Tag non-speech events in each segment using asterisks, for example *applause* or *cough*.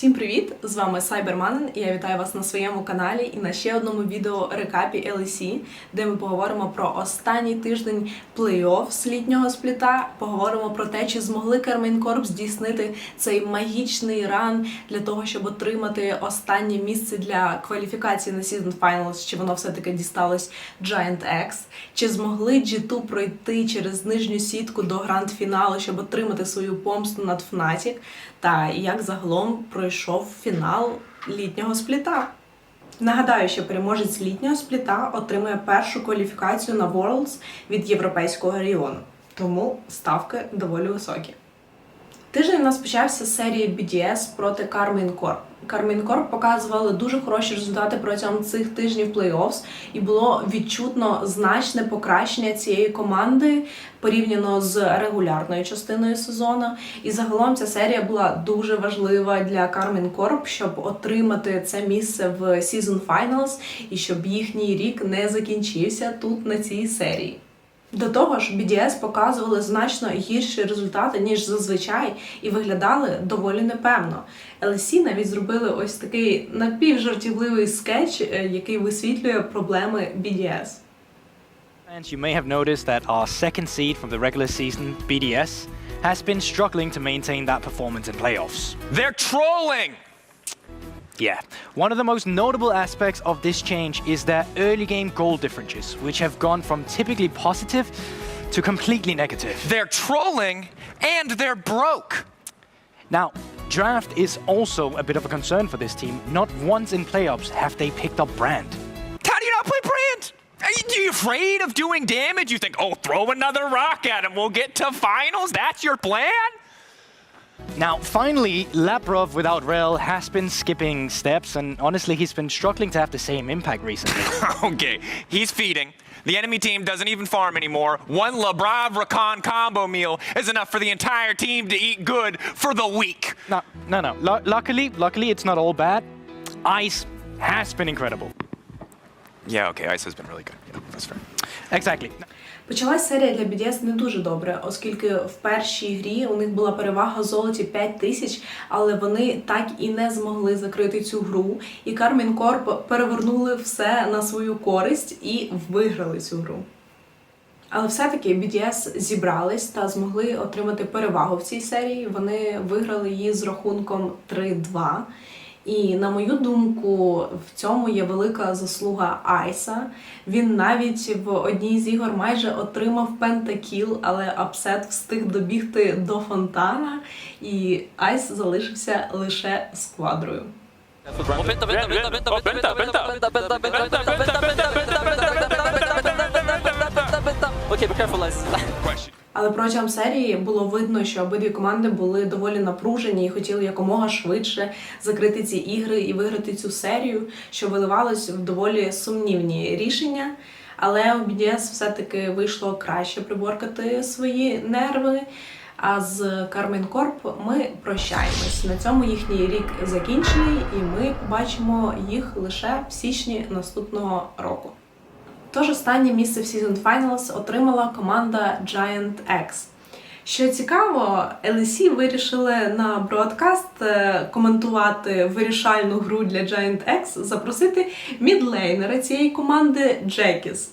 Всім привіт! З вами Cyberman, і я вітаю вас на своєму каналі і на ще одному відео рекапі LEC, де ми поговоримо про останній тиждень плей-офф літнього спліта. Поговоримо про те, чи змогли Кармін Корп здійснити цей магічний ран для того, щоб отримати останнє місце для кваліфікації на Season Finals, чи воно все-таки дісталось Giant X, чи змогли G2 пройти через нижню сітку до гранд-фіналу, щоб отримати свою помсту над Fnatic, та як загалом пройшов фінал літнього спліта. Нагадаю, що переможець літнього спліта отримує першу кваліфікацію на Worlds від європейського регіону, тому ставки доволі високі. Тиждень у нас почався з серії BDS проти Carmine Corp. Carmine Corp показували дуже хороші результати протягом цих тижнів плей-оффс, і було відчутно значне покращення цієї команди порівняно з регулярною частиною сезону. І загалом ця серія була дуже важлива для Carmine Corp, щоб отримати це місце в Season Finals і щоб їхній рік не закінчився тут на цій серії. До того ж, BDS показували значно гірші результати, ніж зазвичай, і виглядали доволі непевно. LSE навіть зробили ось такий напівжартівливий скетч, е, який висвітлює проблеми BDS. Fans, you may have noticed that our second seed from the regular season, BDS, has been struggling to maintain that performance in playoffs. They're trolling! Yeah, one of the most notable aspects of this change is their early game goal differences, which have gone from typically positive to completely negative. They're trolling and they're broke. Now, draft is also a bit of a concern for this team. Not once in playoffs have they picked up Brand. How do you not play Brand? Are you, are you afraid of doing damage? You think, oh, throw another rock at him. We'll get to finals. That's your plan? Now, finally, Labrov without Rel has been skipping steps, and honestly, he's been struggling to have the same impact recently. *laughs* okay, he's feeding. The enemy team doesn't even farm anymore. One Labrav Rakan combo meal is enough for the entire team to eat good for the week. no, no, no. Lu- luckily, luckily, it's not all bad. Ice has been incredible. Yeah, okay, Ice has been really good. Yeah, that's fair. Exactly. Почалась серія для BDS не дуже добре, оскільки в першій грі у них була перевага золоті 5 тисяч, але вони так і не змогли закрити цю гру. І Кармін Корп перевернули все на свою користь і виграли цю гру. Але все-таки BDS зібрались та змогли отримати перевагу в цій серії. Вони виграли її з рахунком 3-2. І на мою думку, в цьому є велика заслуга Айса. Він навіть в одній з ігор майже отримав пентакіл, але апсет встиг добігти до фонтана, і Айс залишився лише з квадрою. Окей, be careful, Айс. Але протягом серії було видно, що обидві команди були доволі напружені і хотіли якомога швидше закрити ці ігри і виграти цю серію, що виливалось в доволі сумнівні рішення. Але у BDS все-таки вийшло краще приборкати свої нерви. А з Carmine Corp ми прощаємось. На цьому їхній рік закінчений, і ми побачимо їх лише в січні наступного року. Тож останнє місце в Season Finals отримала команда Giant X. Що цікаво, LEC вирішили на бродкаст е, коментувати вирішальну гру для Giant X, запросити мідлейнера цієї команди Джекіс.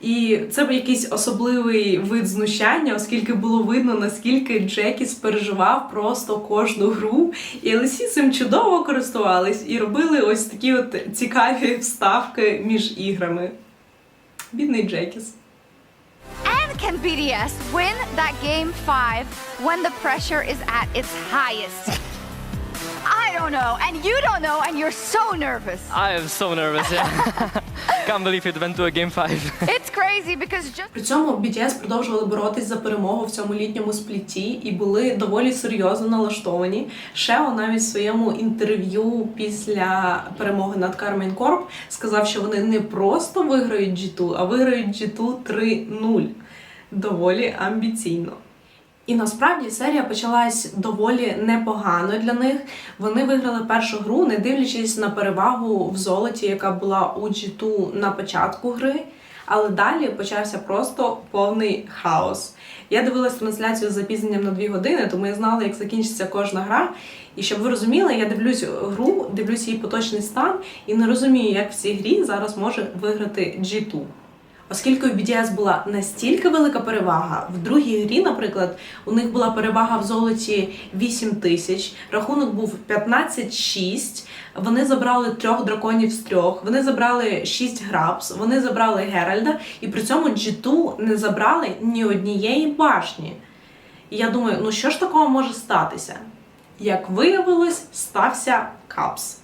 І це був якийсь особливий вид знущання, оскільки було видно, наскільки Джекіс переживав просто кожну гру. І LEC цим чудово користувались і робили ось такі от цікаві вставки між іграми. Бідний Джекіс. And can BDS win that game five when the pressure is at its highest? I don't know, and you don't know, and you're so nervous. I am so nervous, yeah. *laughs* Can't believe it went to a game five. *laughs* It's crazy because just При цьому BTS продовжували боротись за перемогу в цьому літньому спліті і були доволі серйозно налаштовані. Шео навіть в своєму інтерв'ю після перемоги над Carmine Corp сказав, що вони не просто виграють G2, а виграють G2 3-0. Доволі амбіційно. І насправді серія почалась доволі непогано для них. Вони виграли першу гру, не дивлячись на перевагу в золоті, яка була у G2 на початку гри. Але далі почався просто повний хаос. Я дивилась трансляцію з запізненням на 2 години, тому я знала, як закінчиться кожна гра. І щоб ви розуміли, я дивлюсь гру, дивлюсь її поточний стан і не розумію, як в цій грі зараз може виграти G2. Оскільки у BDS була настільки велика перевага, в другій грі, наприклад, у них була перевага в золоті 8 тисяч, рахунок був 15-6, вони забрали трьох драконів з трьох, вони забрали 6 грабс, вони забрали Геральда, і при цьому G2 не забрали ні однієї башні. І я думаю, ну що ж такого може статися? Як виявилось, стався капс.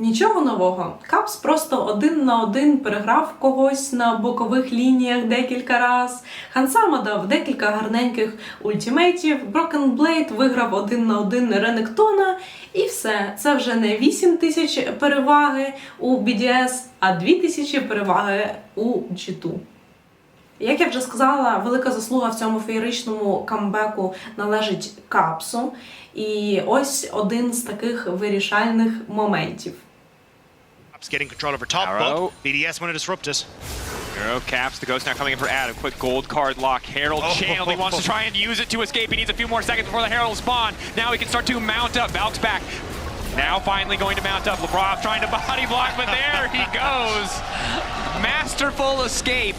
Нічого нового. Капс просто один на один переграв когось на бокових лініях декілька раз. Хансама дав декілька гарненьких ультимейтів. Blade виграв один на один Ренектона. І все. Це вже не 8 тисяч переваги у BDS, а 2 тисячі переваги у G2. Як я вже сказала, велика заслуга в цьому феєричному камбеку належить капсу. І ось один з таких вирішальних моментів. Caps getting control over top, Arrow. but BDS want to disrupt it. Arrow caps the ghost now coming in for Adam. Quick gold card lock. Herald Oh. channel. He wants to try and use it to escape. He needs a few more seconds before the Herald spawn. Now he can start to mount up. Valk's back. Now finally going to mount up. Lebrov trying to body block, but there he goes. *laughs* Masterful escape.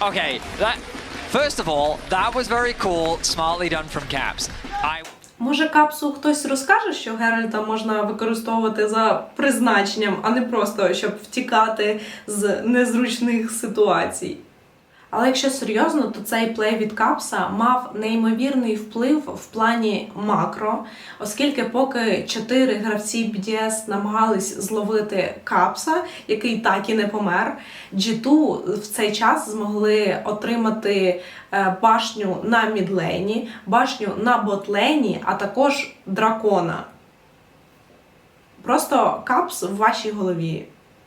Okay, that first of all, that was very cool, smartly done from Caps. I Може, капсу хтось розкаже, що Геральта можна використовувати за призначенням, а не просто щоб втікати з незручних ситуацій. Але якщо серйозно, то цей плей від капса мав неймовірний вплив в плані макро, оскільки поки чотири гравці BDS намагались зловити капса, який так і не помер, G2 в цей час змогли отримати е, башню на мідлейні, башню на ботлейні, а також дракона. Просто капс в вашій голові.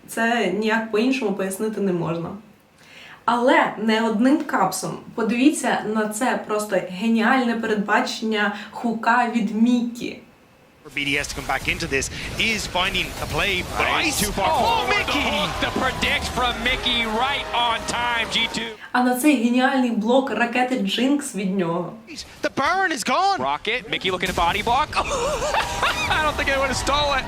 Це ніяк по-іншому пояснити не можна. Але не одним капсом. Подивіться на це просто геніальне передбачення хука від Мікі. For BDS to come back into this is finding a play, but Ice Ice. Oh, forward. The Mickey! the predict from Mickey right on time. G2. А на цей геніальний блок ракети Джинкс від нього. The Baron is gone. Rocket. Mickey looking to body block. I don't think anyone stole it,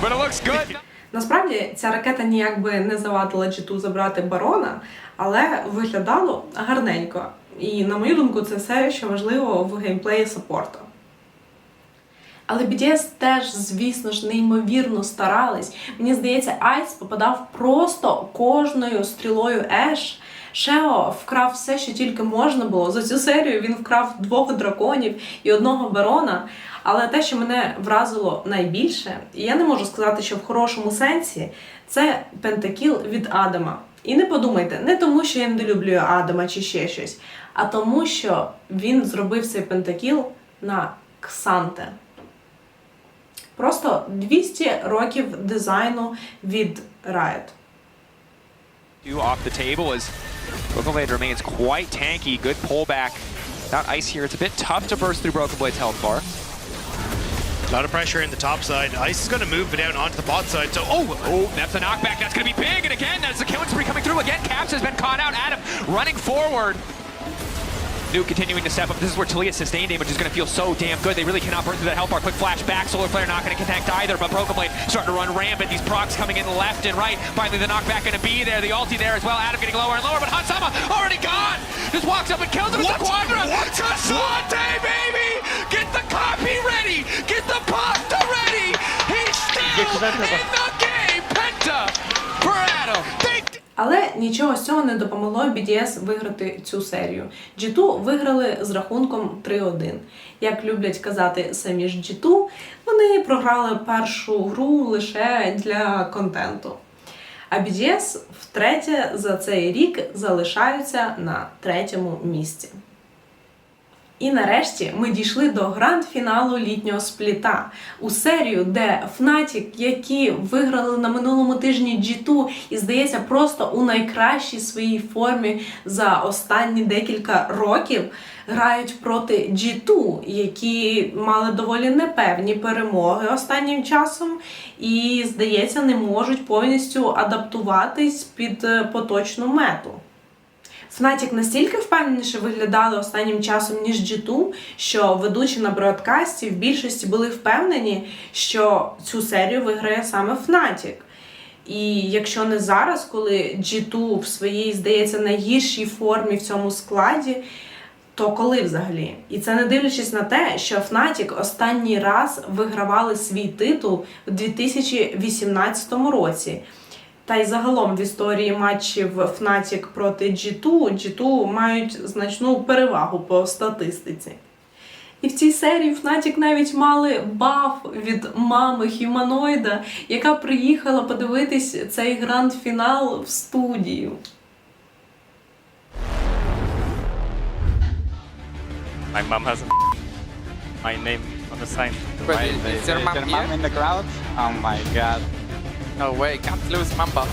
but it looks good. Насправді ця ракета ніяк би не завадила G2 забрати барона, але виглядало гарненько. І на мою думку, це все, що важливо в геймплеї саппорту. Але BDS теж, звісно ж, неймовірно старались. Мені здається, Айс попадав просто кожною стрілою Еш. Шео вкрав все, що тільки можна було. За цю серію він вкрав двох драконів і одного барона. Але те, що мене вразило найбільше, і я не можу сказати, що в хорошому сенсі, це пентакіл від Адама. І не подумайте, не тому, що я недолюблюю Адама чи ще щось, а тому, що він зробив цей пентакіл на Ксанте. Просто 200 років дизайну від Riot. Off the table as Broken Blade remains quite tanky. Good pullback. Without ice here, it's a bit tough to burst through Broken Blade's health bar. A lot of pressure in the top side. Ice is going to move down onto the bot side. So, oh, Oh, that's a knockback. That's going to be big. And again, that's the killing spree coming through. Again, Caps has been caught out. Adam running forward. Nuke continuing to step up. This is where Talia's sustained damage is going to feel so damn good. They really cannot burn through that health bar. Quick flash back. Solar Flare not going to connect either. But Broken Blade starting to run rampant. These procs coming in left and right. Finally, the knockback going to be there. The ulti there as well. Adam getting lower and lower. But Hansama already gone. Just walks up and kills him. It's a What? Quadra. What? Baby. Але нічого з цього не допомогло BDS виграти цю серію. G2 виграли з рахунком 3-1. Як люблять казати самі ж G2, вони програли першу гру лише для контенту. А BDS втретє за цей рік залишаються на третьому місці. І нарешті ми дійшли до гранд-фіналу літнього спліта у серію, де Fnatic, які виграли на минулому тижні G2 і здається просто у найкращій своїй формі за останні декілька років, грають проти G2, які мали доволі непевні перемоги останнім часом, і здається, не можуть повністю адаптуватись під е, поточну мету. Фнатік настільки впевненіше виглядали останнім часом, ніж G2, що ведучі на бродкасті в більшості були впевнені, що цю серію виграє саме Фнатік. І якщо не зараз, коли G2 в своїй, здається, найгіршій формі в цьому складі, то коли взагалі? І це не дивлячись на те, що Fnatic останній раз вигравали свій титул в 2018 році. Та й загалом в історії матчів Fnatic проти G2 G2 мають значну перевагу по статистиці. І в цій серії Fnatic навіть мали баф від мами Хіманоїда, яка приїхала подивитись цей гранд-фінал в студію. My mom has my name on the sign. My- is- is your mom your here? in the crowd? Oh my god. No way, can't lose Mamba.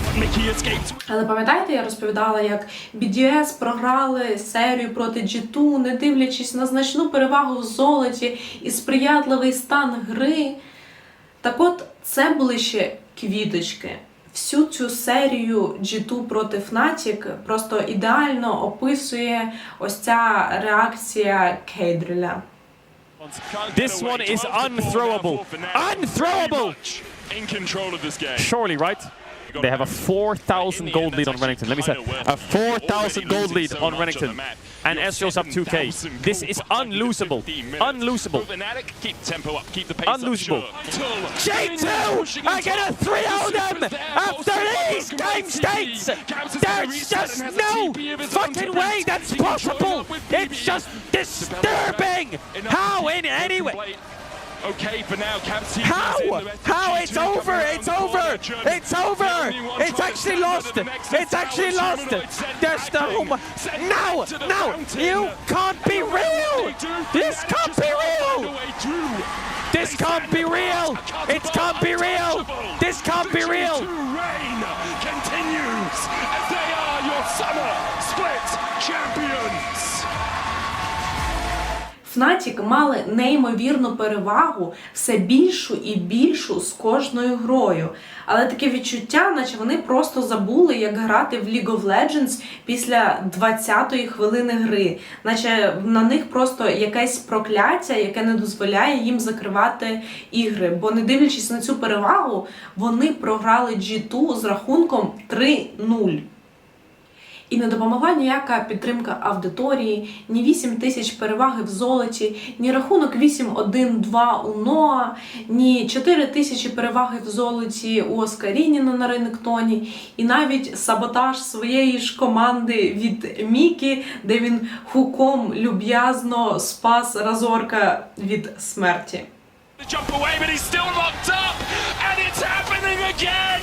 Але пам'ятаєте, я розповідала, як BDS програли серію проти G2, не дивлячись на значну перевагу в золоті і сприятливий стан гри. Так от, це були ще квіточки. Всю цю серію G2 проти Fnatic просто ідеально описує ось ця реакція Кейдреля. This one is unthrowable. Unthrowable! In control of this game. Surely, right? They have a 4,000 gold lead on Renington. Let me say, a 4,000 gold lead on Renington. And Ezreal's up 2k. This is unlosable. Unlosable. Keep tempo up, keep the pace Unlosable. J2 are gonna 3-0 them after these game states! There's just no fucking way that's possible! It's just disturbing! How in any way? Okay, for now, Campsy. How? How? It's over. It's over. It's over. It's actually lost. It's actually lost. There's no. No. No. You can't be real. This can't be real. This can't be real. It can't be real. This can't be real. Continues as they are your summer split champions. Fnatic мали неймовірну перевагу все більшу і більшу з кожною грою. Але таке відчуття, наче вони просто забули, як грати в League of Legends після 20-ї хвилини гри. Наче на них просто якесь прокляття, яке не дозволяє їм закривати ігри. Бо не дивлячись на цю перевагу, вони програли G2 з рахунком 3-0. І не допомогла ніяка підтримка аудиторії, ні 8 тисяч переваги в золоті, ні рахунок 8-1-2 у Ноа, ні 4 тисячі переваги в золоті у Оскарініна на Ренектоні, і навіть саботаж своєї ж команди від Мікі, де він хуком люб'язно спас Разорка від смерті. Jump away, but he's still locked up, and it's happening again.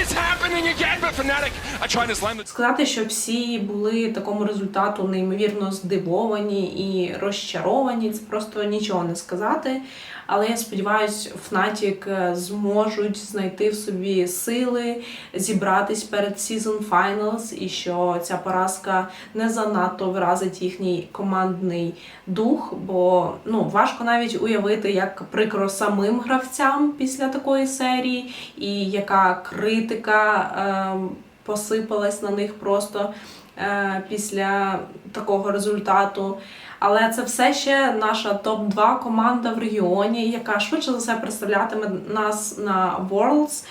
It's happening again, but Fnatic are trying to slam the. Сказати, що всі були такому результату неймовірно здивовані і розчаровані, це просто нічого не сказати. Але я сподіваюся, Fnatic е, зможуть знайти в собі сили, зібратись перед Season Finals, і що ця поразка не занадто вразить їхній командний дух, бо ну важко навіть уявити, як прикро самим гравцям після такої серії, і яка критика. ем, посипалась на них просто е, після такого результату. Але це все ще наша топ-2 команда в регіоні, яка швидше за все представлятиме нас на Worlds.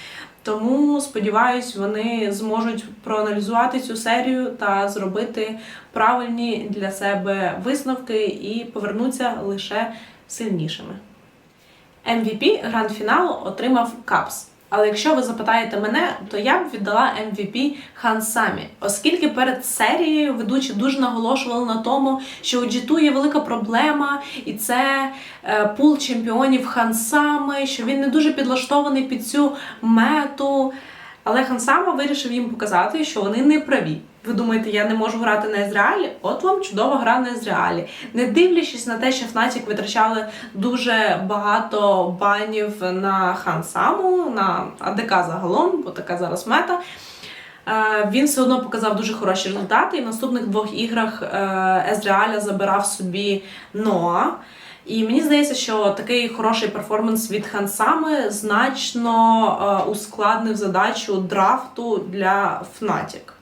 Тому сподіваюсь, вони зможуть проаналізувати цю серію та зробити правильні для себе висновки і повернуться лише сильнішими. MVP гранд-фіналу отримав Капс. Але якщо ви запитаєте мене, то я б віддала MVP Хансамі, оскільки перед серією ведучі дуже наголошували на тому, що у G2 є велика проблема, і це е, пул чемпіонів Хансами, що він не дуже підлаштований під цю мету. Але Хан Сама вирішив їм показати, що вони не праві. Ви думаєте, я не можу грати на Ізраїлі? От вам чудова гра на Ізраїлі. Не дивлячись на те, що Fnatic витрачали дуже багато банів на Хансаму, на АДК загалом, бо така зараз мета. Е, Він все одно показав дуже хороші результати, і в наступних двох іграх Езреаля забирав собі Ноа. І мені здається, що такий хороший перформанс від Хансами значно е, ускладнив задачу драфту для Fnatic.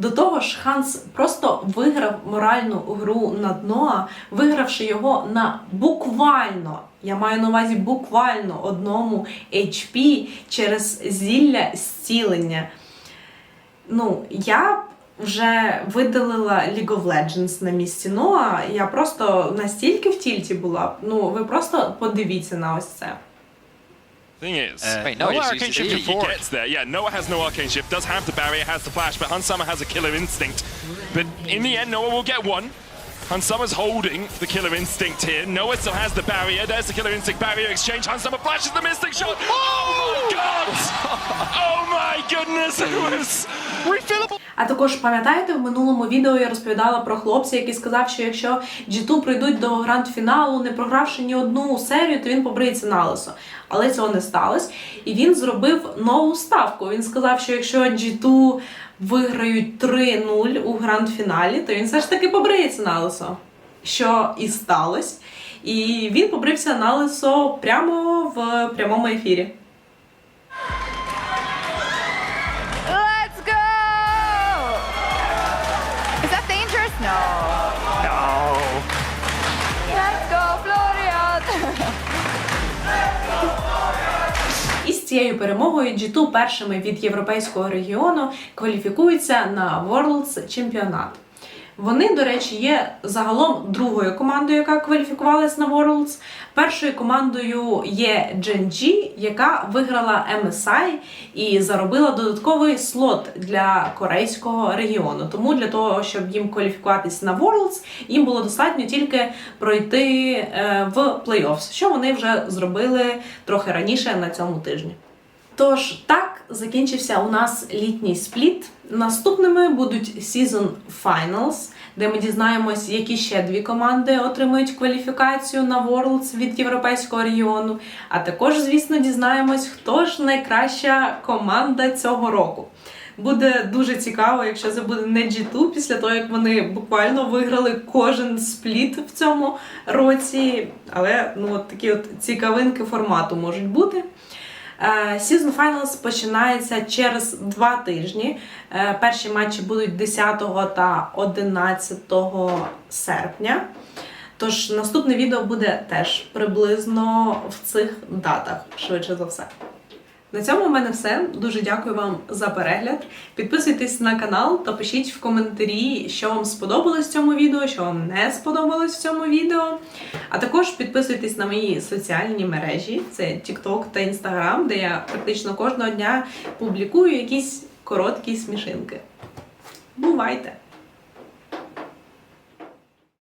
До того ж, Ханс просто виграв моральну гру над Ноа, вигравши його на буквально, я маю на увазі буквально одному HP через зілля зцілення. Ну, я вже видалила League of Legends на місці Ноа. Я просто настільки в тільті була. Ну, ви просто подивіться на ось це. Thing is, Wait, no no, arcane he's- shift he- he gets gets there. Yeah, Noah has no arcane shift, does have the barrier, has the flash, but Hansama has a killer instinct. But in the end, Noah will get one. Hansama's holding the killer instinct here. Noah still has the barrier. There's the killer instinct barrier exchange. Hansama flashes the mystic shot. Oh my oh! god! *laughs* Oh my goodness! It was refillable. А також пам'ятаєте, в минулому відео я розповідала про хлопця, який сказав, що якщо G2 прийдуть до гранд-фіналу, не програвши ні одну серію, то він побриється на лисо. Але цього не сталося. І він зробив нову ставку. Він сказав, що якщо G2 виграють 3-0 у гранд-фіналі, то він все ж таки побриється на лисо. Що і сталося. І він побрився на лисо прямо в прямому ефірі. Цією перемогою G2 першими від європейського регіону кваліфікуються на Worlds чемпіонат. Вони, до речі, є загалом другою командою, яка кваліфікувалась на Worlds. Першою командою є Gen.G, яка виграла MSI і заробила додатковий слот для корейського регіону. Тому для того, щоб їм кваліфікуватись на Worlds, їм було достатньо тільки пройти е, в плей-офф, що вони вже зробили трохи раніше на цьому тижні. Тож так закінчився у нас літній спліт. Наступними будуть Season Finals, де ми дізнаємось, які ще дві команди отримують кваліфікацію на Worlds від європейського регіону. А також, звісно, дізнаємось, хто ж найкраща команда цього року. Буде дуже цікаво, якщо це буде не G2, після того, як вони буквально виграли кожен спліт в цьому році. Але ну, от такі от цікавинки формату можуть бути. Е, Season Finals починається через два тижні. Е, Перші матчі будуть 10 та 11 серпня. Тож наступне відео буде теж приблизно в цих датах, швидше за все. На цьому в мене все. Дуже дякую вам за перегляд. Підписуйтесь на канал та пишіть в коментарі, що вам сподобалось в цьому відео, що вам не сподобалось в цьому відео. А також підписуйтесь на мої соціальні мережі: це TikTok та Instagram, де я практично кожного дня публікую якісь короткі смішинки. Бувайте!